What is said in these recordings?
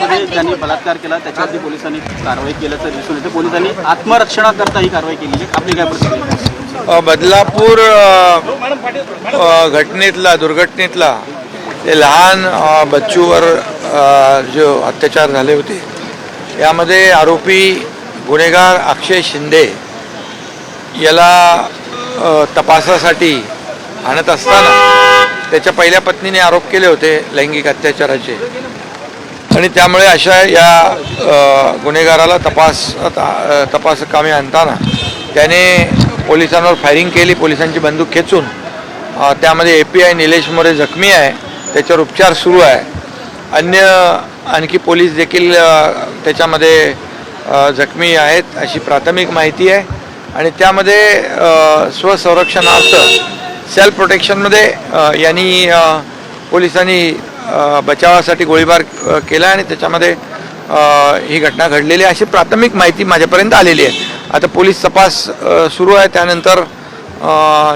मध्ये ज्यांनी बलात्कार केला त्याच्यावरती पोलिसांनी कारवाई केल्याचं दिसून येते. पोलिसांनी आत्मरक्षणाकरता ही कारवाई केली आपली काय प्रतिक्रिया बदलापूर घटनेतला दुर्घटनेतला ते लहान बच्चूवर जो अत्याचार झाले होते यामध्ये आरोपी गुन्हेगार अक्षय शिंदे याला तपासासाठी आणत असताना त्याच्या पहिल्या पत्नीने आरोप केले होते लैंगिक अत्याचाराचे. आणि त्यामुळे अशा या गुन्हेगाराला तपास तपास तपासकामी आणताना त्याने पोलिसांवर फायरिंग केली पोलिसांची बंदूक खेचून. त्यामध्ये A P I Nilesh More जखमी आहे त्याच्यावर उपचार सुरू आहे. अन्य आणखी पोलीस देखील त्याच्यामध्ये जखमी आहेत अशी प्राथमिक माहिती आहे. आणि त्यामध्ये स्वसंरक्षणार्थ सेल्फ प्रोटेक्शनमध्ये यांनी पोलिसांनी बचावासाठी गोळीबार केला आणि त्याच्यामध्ये ही घटना घडलेली अशी प्राथमिक माहिती माझ्यापर्यंत आलेली आहे. आता पोलीस तपास सुरू आहे. त्यानंतर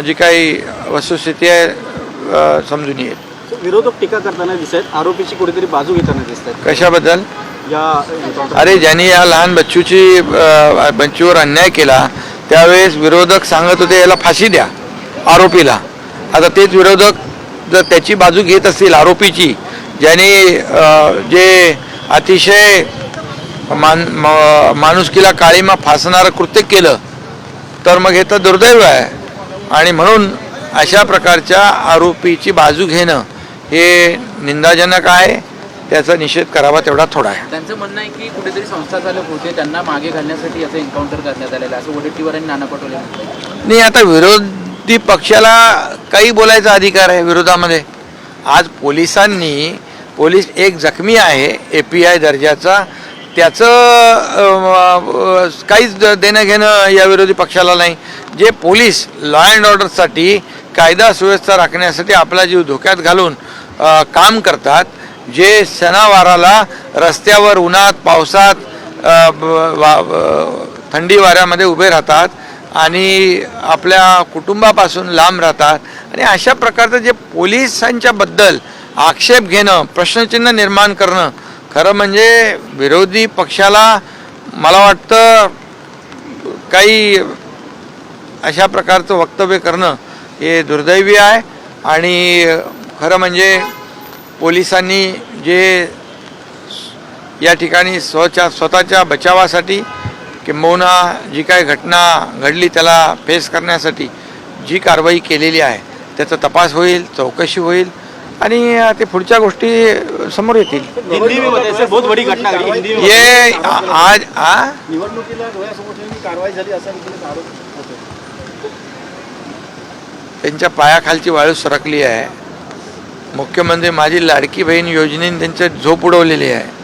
जी काही वस्तुस्थिती आहे समजून येईल. विरोधक टीका करताना दिसत आहेत आरोपीची कुठेतरी बाजू घेताना दिसत आहेत कशाबद्दल? या अरे ज्यांनी या लहान बच्चूची बच्चूवर अन्याय केला त्यावेळेस विरोधक सांगत होते याला फाशी द्या आरोपीला. आता तेच विरोधक जर त्याची बाजू घेत असतील आरोपीची ज्यांनी जे अतिशय मान म- माणुसकीला काळीमा फासणारं कृत्य केलं तर मग हे तर दुर्दैव आहे. आणि म्हणून अशा प्रकारच्या आरोपीची बाजू घेणं हे निंदाजनक आहे. त्याचा निषेध करावा तेवढा थोडा आहे. त्यांचं म्हणणं आहे की कुठेतरी संस्था चालक होते त्यांना मागे घालण्यासाठी असं एन्काउंटर करण्यात आलेलं आहे. असं वडेट्टीवार आणि नाना पटोले नाही आता विरोधी पक्षाला काही बोलायचा अधिकार आहे विरोधामध्ये. आज पोलिसांनी पोलीस एक जखमी आहे ए पी आय दर्जाचा. त्याचं काहीच देणं घेणं या विरोधी पक्षाला नाही. जे पोलीस लॉ अँड ऑर्डरसाठी कायदा सुव्यवस्था राखण्यासाठी आपला जीव धोक्यात घालून काम करतात. जे सणावाराला रस्त्यावर उन्हात पावसात वा- थंडी वाऱ्यामध्ये उभे राहतात आणि आपल्या कुटुंबापासून लांब राहतात. आणि अशा प्रकारचं जे पोलिसांच्याबद्दल आक्षेप घेणं प्रश्नचिन्ह निर्माण करणं खरं म्हणजे विरोधी पक्षाला मला वाटतं काही अशा प्रकारचं वक्तव्य करणं हे दुर्दैवी आहे. आणि खरं म्हणजे पोलिसांनी जे या ठिकाणी स्वच्या स्वतःच्या बचावासाठी किंबहुना जी काही घटना घडली त्याला फेस करण्यासाठी जी कारवाई केलेली आहे त्याचा तपास होईल चौकशी होईल. आणि ते पुढच्या गोष्टी समोर येतील. ये आज आ? ही त्यांच्या पायाखालची वाळू सरकली आहे. मुख्यमंत्री माझी लाडकी बहीण योजनेने त्यांचं झोप उडवलेली आहे.